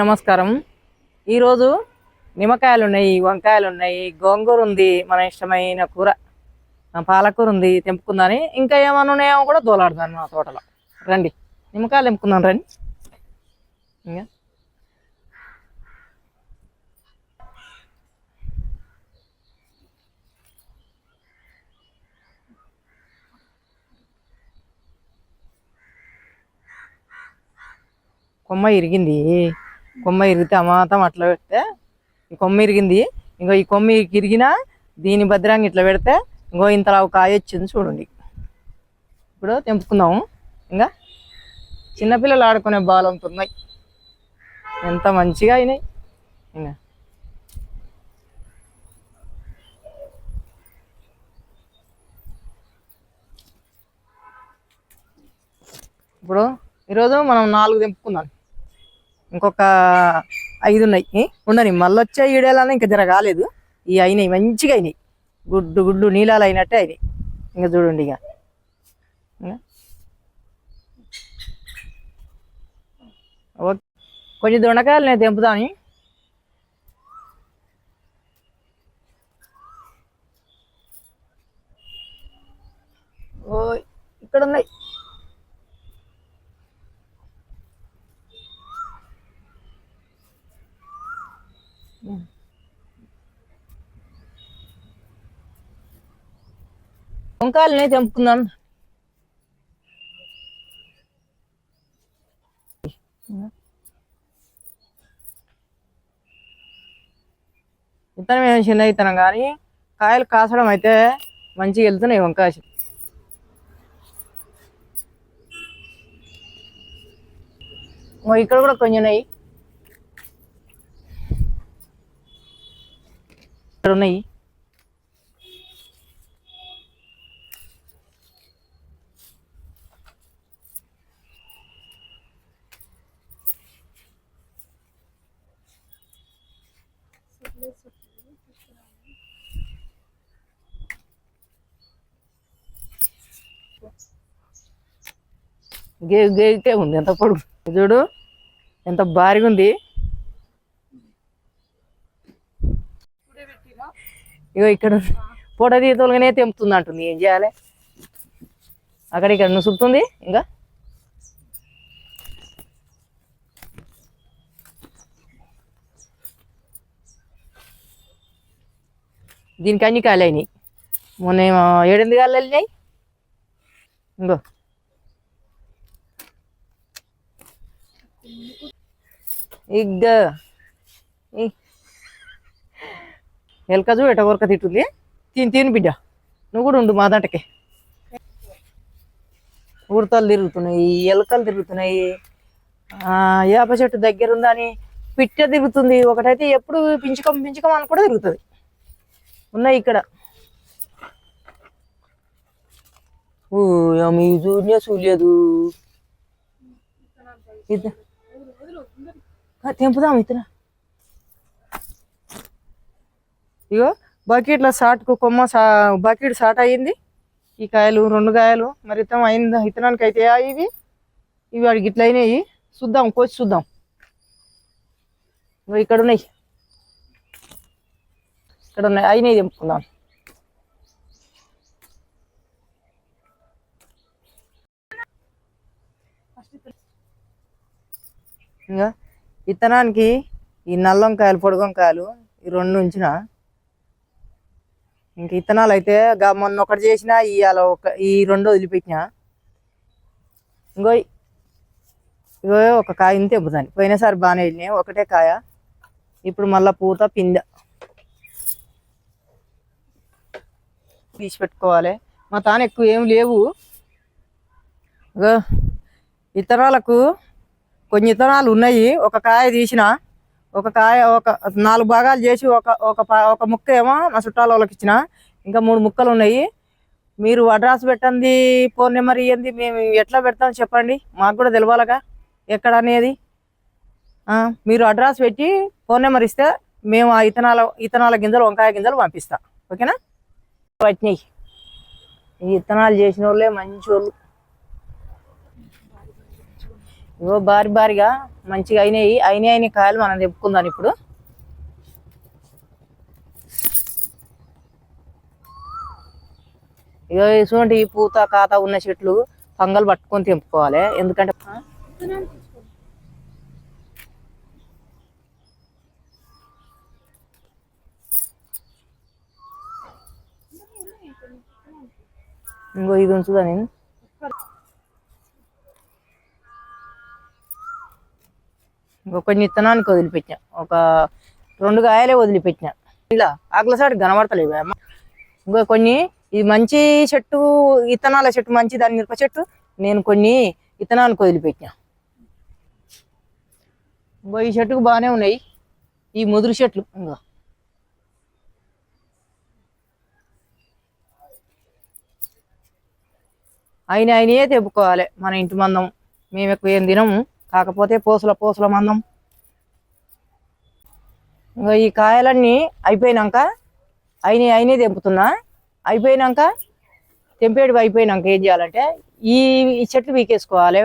నమస్కారం. ఈరోజు నిమ్మకాయలు ఉన్నాయి వంకాయలు ఉన్నాయి గోంగూర ఉంది మన ఇష్టమైన కూర. పాలకూర ఉంది తెంపుకుందని. ఇంకా ఏమైనా ఉన్నాయేమో కూడా దోలాడుదాను మా తోటలో. రండి. నిమ్మకాయలు తెంపుకుందాం రండి. ఇంకా. కొమ్మ ఇరిగింది. కొమ్మ ఇరిగితే అమాతం అట్లా పెడితే ఈ కొమ్మ ఇరిగింది. ఇంకో ఈ కొమ్మ ఇరిగినా దీని భద్రంగా ఇట్లా పెడితే ఇంకో ఇంతలా ఒక కాయ వచ్చింది చూడండి. ఇప్పుడు తెంపుకుందాము. ఇంకా చిన్నపిల్లలు ఆడుకునే బాలంతో ఉన్నాయి. ఎంత మంచిగా అయినాయి. ఇంకా ఇప్పుడు ఈరోజు మనం నాలుగు తెంపుకుందాం. ఇంకొక ఐదు ఉన్నాయి ఏ? ఉండని మళ్ళీ వచ్చే ఈడేళ్ళని ఇంకా జర కాలేదు. ఈ అయినాయి మంచిగా అయినాయి. గుడ్డు గుడ్డు నీళ్ళాలు అయినట్టే అయినాయి. ఇంకా చూడండి ఇక. ఓకే కొంచెం దొండకాయలు నేను తెంపుతాను ఓ ఇక్కడ ఉన్నాయి వంకాయలని తెంపుకుందాం. విత్తనం ఏమి చిన్న విత్తనం కానీ కాయలు కాసడం అయితే మంచిగా వెళ్తున్నాయి వంకాయ ఇక్కడ కూడా కొంచెం ఉన్నాయి. ఇక్కడ ఉన్నాయి. గే గేగితే ఉంది. ఎంత పొడుగు. చూడు. ఎంత భారీగా ఉంది. ఇగో ఇక్కడ పూట తీతలుగానే తెంపుతుంది అంటుంది. ఏం చేయాలి? అక్కడ ఇక్కడ నుసుపుతుంది ఇంకా? దీనికి అన్ని కాయలు అయినాయి. మొన్న ఏమో ఏడెనిమిది కాయలు వెళ్ళినాయి ఇంకో. ఇగ్గ. ఈ- ఎలక చూడు ఎట కొరక తిట్టుంది తిని తిని బిడ్డ. నువ్వు కూడా ఉండు మా దాంటకే ఉడతలు తిరుగుతున్నాయి ఎలకలు తిరుగుతున్నాయి. వేప చెట్టు దగ్గర ఉందని పిట్ట తిరుగుతుంది. ఒకటైతే ఎప్పుడు పించుకం పించుకం అని కూడా తిరుగుతుంది. ఉన్నాయి ఇక్కడ. ఓ మీ చూడలేదు తెంపుదాం ఇతర ఇగో బకెట్లో సాటుకు కొమ్మ సా బకెట్ సాట్ అయ్యింది ఈ కాయలు రెండు కాయలు మరి ఇతం అయింది ఇతనానికి అయితే ఇవి. ఇవి వాడికి ఇట్లా అయినాయి చూద్దాం కోసి చూద్దాం. ఇక్కడ ఉన్నాయి. ఇక్కడ ఉన్నాయి అయినాయి తెంపుకుందాం. ఇంకా విత్తనానికి ఈ నల్ల వంకాయలు పొడి వంకాయలు ఈ రెండు ఉంచిన. ఇంక ఇత్తనాలు అయితే మొన్న ఒకటి చేసిన ఇవాళ ఒక ఈ రెండు వదిలిపెట్టిన. ఇంకో ఇగో ఒక కాయ ఇంత తెంపుతాను. పోయినసారి బాగానే వెళ్ళినాయి. ఒకటే కాయ. ఇప్పుడు మళ్ళీ పూత పిందె తీసి పెట్టుకోవాలి మా తాను ఎక్కువ ఏం లేవు. ఇతరాలకు కొన్ని విత్తనాలు ఉన్నాయి. ఒక కాయ తీసిన ఒక కాయ ఒక నాలుగు భాగాలు చేసి ఒక ఒక ఒక ముక్క ఏమో మా చుట్టాల వాళ్ళకి ఇచ్చిన. ఇంకా మూడు ముక్కలు ఉన్నాయి. మీరు అడ్రస్ పెట్టండి ఫోన్ నెంబర్ ఇవ్వండి మేము ఎట్లా పెడతాం చెప్పండి. మాకు కూడా తెలవాలగా ఎక్కడ అనేది. మీరు అడ్రస్ పెట్టి ఫోన్ నెంబర్ ఇస్తే మేము ఆ ఇతనాల ఇతనాల గింజలు వంకాయ గింజలు పంపిస్తాం. ఓకేనా? వచ్చినాయి ఈ విత్తనాలు చేసిన వాళ్ళే మంచి వాళ్ళు ఇగో భారీ భారీగా మంచిగా అయినాయి. అయినాయి అయిన కాయలు మనం తెప్పుకుందాం ఇప్పుడు. ఇగో ఇటువంటి పూత కాత ఉన్న చెట్లు పంగలు పట్టుకొని తెంపుకోవాలి. ఎందుకంటే ఇంకో ఇది ఉంచుదా నేను ఇంకో కొన్ని ఇత్తనానికి వదిలిపెట్టిన. ఒక రెండు కాయలే వదిలిపెట్టిన. ఇలా ఆకులసారి కనబడతలేవు అమ్మ. ఇంకో కొన్ని ఇది మంచి చెట్టు ఇత్తనాల చెట్టు మంచి దాని మిరప చెట్టు నేను కొన్ని ఇత్తనానికి వదిలిపెట్టిన. ఇంకో ఈ చెట్టుకు బాగానే ఉన్నాయి. ఈ ముదురు చెట్లు ఇంకో. అయిన అయినయే తెప్పుకోవాలి మన ఇంటి మందం. మేము ఎక్కువ ఏం తినము. కాకపోతే పూసల పూసల మందం. ఇంకా ఈ కాయలన్నీ అయిపోయినాక అయినాయి అయినే తెంపుతున్నా. అయిపోయినాక తెంపేటివి అయిపోయినాక ఏం చేయాలంటే ఈ ఈ చెట్లు పీకేసుకోవాలి.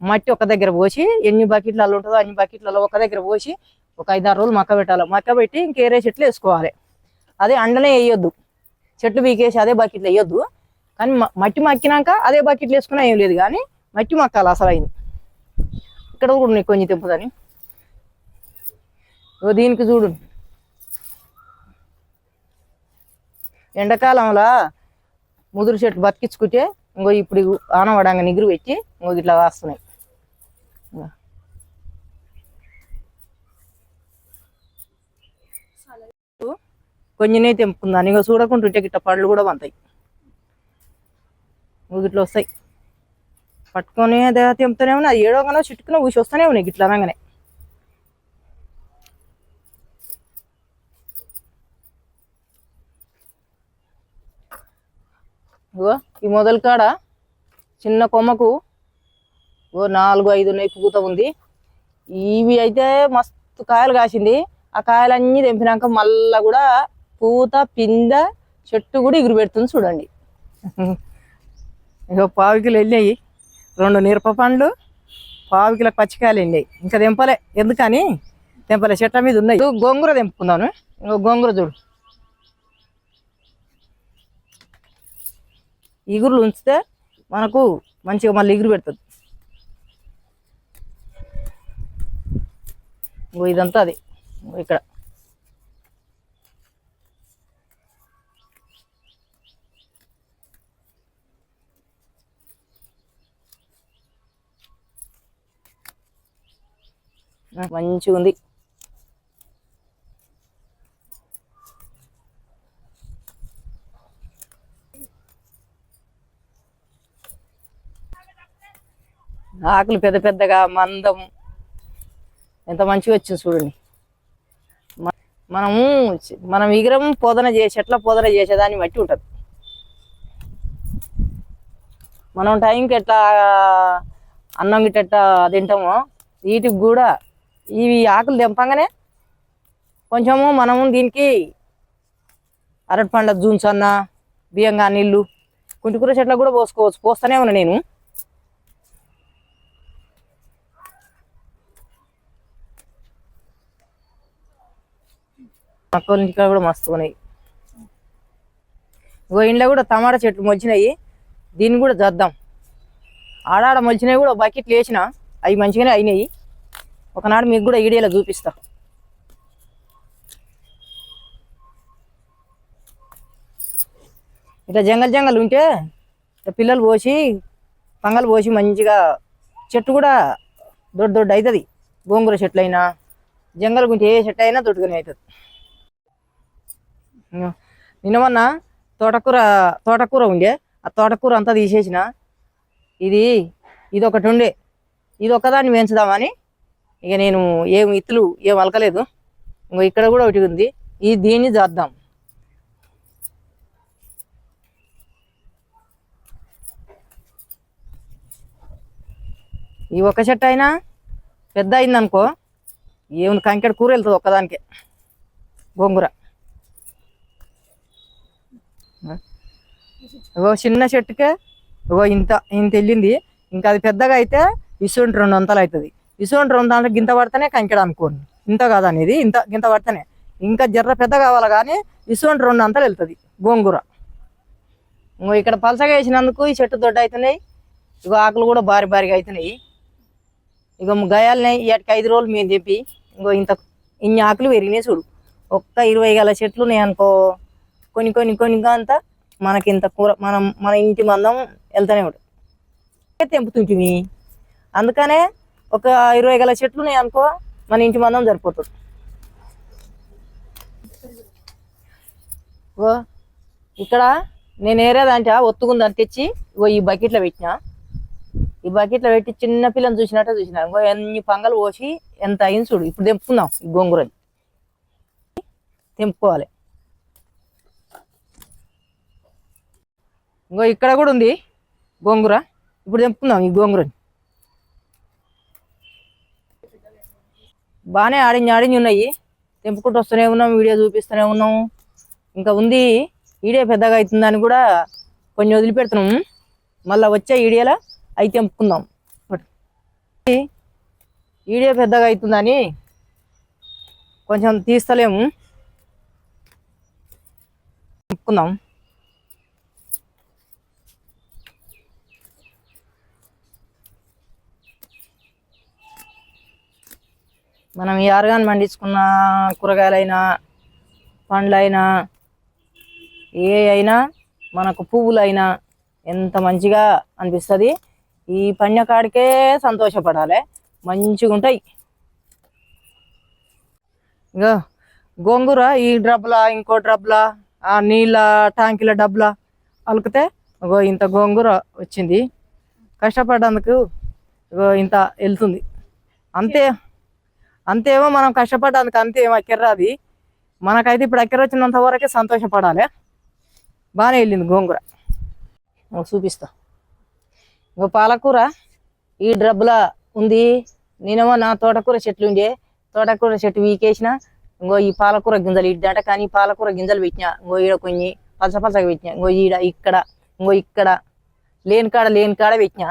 మట్టి ఒక దగ్గర పోసి ఎన్ని బకెట్లలో ఉంటుందో అన్ని బకెట్లలో ఒక దగ్గర పోసి ఒక ఐదారు రోజులు మక్క పెట్టాలి. మక్క పెట్టి ఇంకేరే చెట్లు వేసుకోవాలి. అదే అండనే వేయొద్దు. చెట్లు పీకేసి అదే బకెట్లో వేయొద్దు. కానీ మట్టి మక్కినాక అదే బకెట్లు వేసుకున్నా ఏం లేదు కానీ మట్టి మక్కాలి అసలు అయింది. ఇక్కడ కూడా ఉన్నాయి కొంచెం తెంపుదని. దీనికి చూడు. ఎండాకాలంలో ముదురు చెట్లు బతికించుకుంటే ఇంకో ఇప్పుడు ఆనవడంగా నిగురు పెట్టి ఇంకో ఇట్లా కాస్తున్నాయి. కొంచెం కొంచెమే తెంపుకుందాను. చూడకుండా చూడకుంటుంటే గిట్ట పళ్ళు కూడా వంతాయి ఇంకో గిట్ల వస్తాయి. పట్టుకొని తెంపుతూనే ఉన్నాయి అది కన్నా చుట్టుకుని ఊసి వస్తూనే ఉన్నాయి గిట్ల అనగానే. ఇగో ఈ మొదలు కాడ చిన్న కొమ్మకు ఓ నాలుగు ఐదు ఉన్నాయి పూత ఉంది. ఇవి అయితే మస్తు కాయలు కాసింది. ఆ కాయలన్నీ తెంపినాక మళ్ళా కూడా పూత పింద చెట్టు కూడా ఎగురు పెడుతుంది చూడండి. ఇగో పావుకిలో వెళ్ళాయి రెండు మిరప పండ్లు పావుకిలో పచ్చికాయలు వెళ్ళాయి ఇంకా తెంపలే. ఎందుకని? తెంపలే. చెట్ల మీద ఉన్నాయి. గోంగూర దింపుకుందాను ఇంకో గోంగూర చూడు. ఇగురులు ఉంచితే మనకు మంచిగా మళ్ళీ ఇగురు పెడుతుంది. ఇగో ఇదంతా అది. ఇక్కడ. మంచిగా ఉంది ఆకులు పెద్ద పెద్దగా మందం. ఎంత మంచిగా వచ్చింది చూడండి. మనము మనం విగ్రహం పోదన చేసి ఎట్లా పోదన చేసేదాన్ని బట్టి ఉంటుంది. మనం టైంకి ఎట్లా అన్నం గిట్ట ఎట్లా తింటామో వీటికి కూడా ఇవి ఆకులు దింపంగానే కొంచెము మనము దీనికి అరటి పండ్ల జూన్స్ అన్న బియ్యంగా నీళ్ళు కుంటికూర చెట్లకు కూడా పోసుకోవచ్చు. పోస్తూనే ఉన్నా నేను. అక్కడ ఇంటికాడ కూడా మస్తు ఉన్నాయి. ఇంకో ఇంట్లో కూడా టమాటా చెట్లు మొలిచినాయి. దీన్ని కూడా చేద్దాం ఆడాడ మొలిచినాయి కూడా బకెట్లు వేసిన. అవి మంచిగానే అయినాయి. ఒకనాడు మీకు కూడా ఈడియాలో చూపిస్తా. ఇట్లా జంగల్ జంగల్ ఉంటే ఇట్లా పిల్లలు పోసి పంగలు పోసి మంచిగా చెట్టు కూడా దొడ్డు దొడ్డు అవుతుంది గోంగూర చెట్లు అయినా జంగల్ గుంటే ఏ చెట్టు అయినా దొడ్డుగానే అవుతుంది ఇంగో నిన్న మొన్న తోటకూర తోటకూర ఉండే. ఆ తోటకూర అంతా తీసేసిన. ఇది ఇది ఒకటి ఉండే. ఇది ఒకదాన్ని పెంచుదామని ఇక నేను ఏం ఇత్తులు ఏం అలకలేదు ఇంకో ఇక్కడ కూడా ఒకటి ఉంది. ఈ దీన్ని చేద్దాం ఈ ఒక్క చెట్టు అయినా పెద్ద అయిందనుకో ఏముంది కంకెడ కూర వెళ్తుంది ఒక్కదానికే. గోంగూర. ఓ చిన్న చెట్టుకే ఓ ఇంత ఇంత వెళ్ళింది. ఇంకా అది పెద్దగా అయితే ఇసుంటి రెండు వందలు అవుతుంది. ఇసుంటి రెండు దాంట్లో గింత పడితేనే కంకెడ అనుకోండి ఇంత కాదనేది ఇంత గింత పడితేనే. ఇంకా జర్ర పెద్ద కావాలి కానీ ఇసుంటి రెండు అంతలు వెళ్తుంది గోంగూర. ఇంకో ఇక్కడ పలసగా వేసినందుకు ఈ చెట్టు దొడ్డ అవుతున్నాయి ఇగో ఆకులు కూడా భారీ భారీగా అవుతున్నాయి ఇక గయాలని ఇవాటికి ఐదు రోజులు మేము చెప్పి ఇంకో ఇంత ఇన్ని ఆకులు పెరిగినాయి చూడు. ఒక్క ఇరవై గల చెట్లు ఉన్నాయి అనుకో కొన్ని కొన్ని కొన్ని అంతా మనకి ఇంత కూర మనం మన ఇంటి మందం వెళ్తూనే ఉంటుంది. తెంపుతుంటివి అందుకనే ఒక ఇరవై గల చెట్లు ఉన్నాయి అనుకో మన ఇంటి మందం సరిపోతుంది. ఓ ఇక్కడ నేను ఏరేదంట ఒత్తుకుందని తెచ్చి ఓ ఈ బకెట్లో పెట్టిన. ఈ బకెట్లో పెట్టి చిన్న పిల్లని చూసినట్టే చూసిన. ఇంకో ఎన్ని పంగలు పోసి ఎంత అయింది చూడు. ఇప్పుడు తెంపుకుందాం ఈ గోంగూరని. తెంపుకోవాలి. ఇంకో ఇక్కడ కూడా ఉంది గోంగూర. ఇప్పుడు తెంపుకుందాం ఈ గోంగూరని. బాగానే ఆడించి ఆడించి ఉన్నాయి. తెంపుకుంటూ వస్తూనే ఉన్నాం వీడియో చూపిస్తూనే ఉన్నాం. ఇంకా ఉంది ఈడియో పెద్దగా అవుతుందని కూడా కొన్ని వదిలిపెడుతున్నాం. మళ్ళీ వచ్చే ఈడియోలో అవి తెంపుకుందాం. ఈడియో పెద్దగా అవుతుందని కొంచెం తీస్తలేము. తెంపుకుందాం. మనం ఈ ఆర్గాన్ పండించుకున్న కూరగాయలైనా పండ్లైనా ఏ అయినా మనకు పువ్వులైనా ఎంత మంచిగా అనిపిస్తుంది. ఈ పండ్య కాడికే సంతోషపడాలి. మంచిగా ఉంటాయి ఇంకా గోంగూర ఈ డబ్బులా ఇంకో డబ్బులా ఆ నీళ్ళ ట్యాంకీల డబ్బులా అలికితే ఇగో ఇంత గోంగూర వచ్చింది. కష్టపడ్డందుకు ఇగో ఇంత వెళ్తుంది. అంతే. అంతేమో మనం కష్టపడ్డందుకు అంతేమో అక్కెర్రాది మనకైతే ఇప్పుడు అక్కెర వచ్చినంత వరకే సంతోషపడాలి. బాగానే వెళ్ళింది గోంగూర. చూపిస్తా. ఇంకో పాలకూర ఈ డ్రబ్బులా ఉంది. నేనేమో నా తోటకూర చెట్లు ఉండే. తోటకూర చెట్టు వీకేసిన. ఇంకో ఈ పాలకూర గింజలు ఇడ్డాట. కానీ పాలకూర గింజలు పెట్టిన. ఇంకో ఈడ కొన్ని పచ్చ పచ్చగా పెట్టిన. ఇంకో ఈడ ఇక్కడ ఇంకో ఇక్కడ. లేని కాడ లేని కాడ పెట్టిన.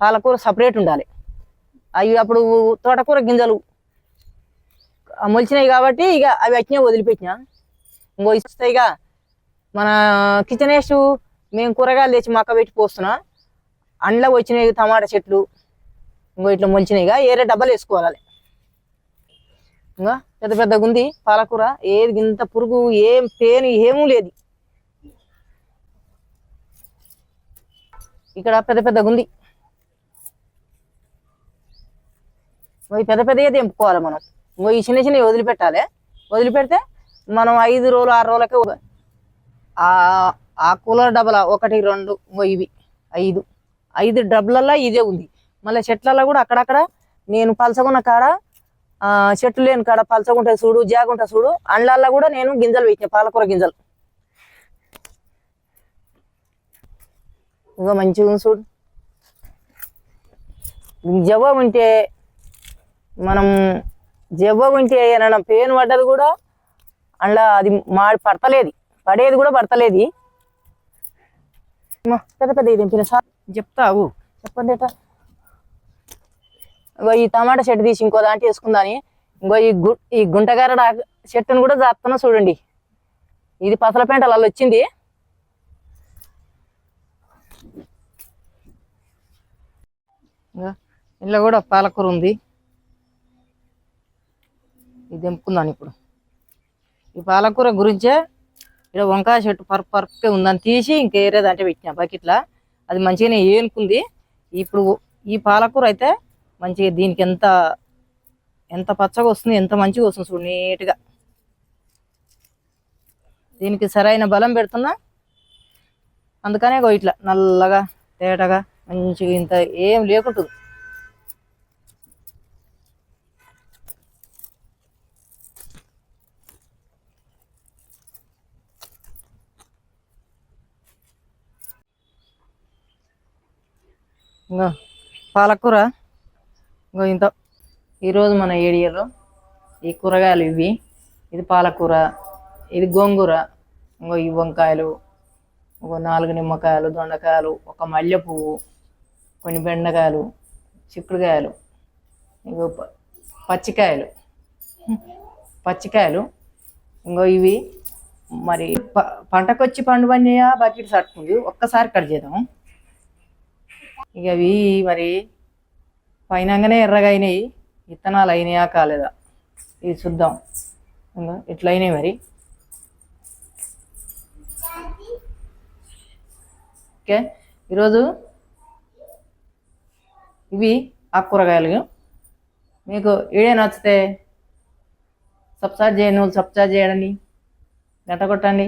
పాలకూర సపరేట్ ఉండాలి. అవి అప్పుడు తోటకూర గింజలు మొలిచినాయి కాబట్టి ఇక అవి వచ్చినా వదిలిపెట్టిన. ఇంకో ఇస్తాయి ఇక మన కిచెన్ వేస్ట్ మేము కూరగాయలు తెచ్చి మక్క పెట్టి పోస్తున్నా. అండ్ల వచ్చినాయి టమాటా చెట్లు. ఇంకో ఇట్లా మొలిచినాయి ఇక. ఏరే డబ్బాలు వేసుకోవాలి. ఇంకా పెద్ద పెద్దగా ఉంది పాలకూర ఏది ఇంత పురుగు ఏం పేను ఏమూ లేదు. ఇక్కడ పెద్ద పెద్దగా ఉంది పెద్ద పెద్దగా తెంపుకోవాలి మనం. ఇంకో ఈ చిన్న చిన్నవి వదిలిపెట్టాలి. వదిలిపెడితే మనం ఐదు రోజులు ఆరు రోజులకే ఆ కూలర్ డబ్బల ఒకటి రెండు ఇంకో ఇవి ఐదు. ఐదు డబ్బలల్లో ఇదే ఉంది. మళ్ళీ చెట్లలో కూడా అక్కడక్కడ నేను పలసగున్న కాడ చెట్లు లేని కాడ పలసగుంటే చూడు జాగుంట చూడు. అండ్లల్లో కూడా నేను గింజలు పెట్టిన పాలకూర గింజలు. ఇంకా మంచిగా ఉంది చూడు. జవ్వ ఉంటే మనం జవ్వ ఉంటే ఏమైనా పేను పడ్డది కూడా అందులో అది మాడి పడతలేదు. పడేది కూడా పడతలేదు. పెద్ద పెద్ద ఇది తెంపిన సార్. చెప్తావు. చెప్పండి ఇగో ఈ టమాటా చెట్టు తీసి ఇంకో దాంట్లో వేసుకుందాని. ఇంకో ఈ గు ఈ గుంటగారడ చెట్టును కూడా జాతున్నా చూడండి. ఇది పసల పెంటలు అలా వచ్చింది ఇంట్లో కూడా పాలకూర ఉంది. ఇది తెంపుకుందాను ఇప్పుడు. ఈ పాలకూర గురించే ఇక్కడ వంకాయ చెట్టు పర్ఫ్ పర్ఫెక్ట్గా ఉందని తీసి ఇంకేరే దాంట్లో పెట్టిన బకెట్లో. అది మంచిగానే ఏనుకుంది ఇప్పుడు ఈ పాలకూర అయితే మంచిగా దీనికి ఎంత ఎంత పచ్చగా వస్తుంది ఎంత మంచిగా వస్తుంది చూడు నీట్గా. దీనికి సరైన బలం పెడుతున్నా. అందుకనే ఇట్లా నల్లగా తేటగా మంచిగా ఇంత ఏం లేకుంటుంది. ఇంకా పాలకూర. ఇంకో ఇంత ఈరోజు మన ఏరియాలో ఈ కూరగాయలు ఇవి ఇది పాలకూర ఇది గోంగూర ఇంకో ఈ వంకాయలు ఇంకో నాలుగు నిమ్మకాయలు దొండకాయలు ఒక మల్లె పువ్వు కొన్ని బెండకాయలు చిక్కుడుకాయలు ఇంకో ప- పచ్చికాయలు. పచ్చికాయలు. ఇంకో ఇవి మరి ప- పంటకొచ్చి పండు బకెట్ సట్టుకుంది. ఒక్కసారి కట్ చేద్దాం. ఇక అవి మరి పైనంగానే ఎర్రగా అయినాయి విత్తనాలు అయినాయా కాలేదా? ఇది చూద్దాం. ఎట్లయినాయి ఇట్లా అయినాయి మరి? ఓకే ఈరోజు ఇవి ఆకుకూరగాయలు. మీకు ఏడే నచ్చితే సబ్స్క్రైబ్ చేయండి సబ్స్క్రైబ్ చేయండి గంట కొట్టండి.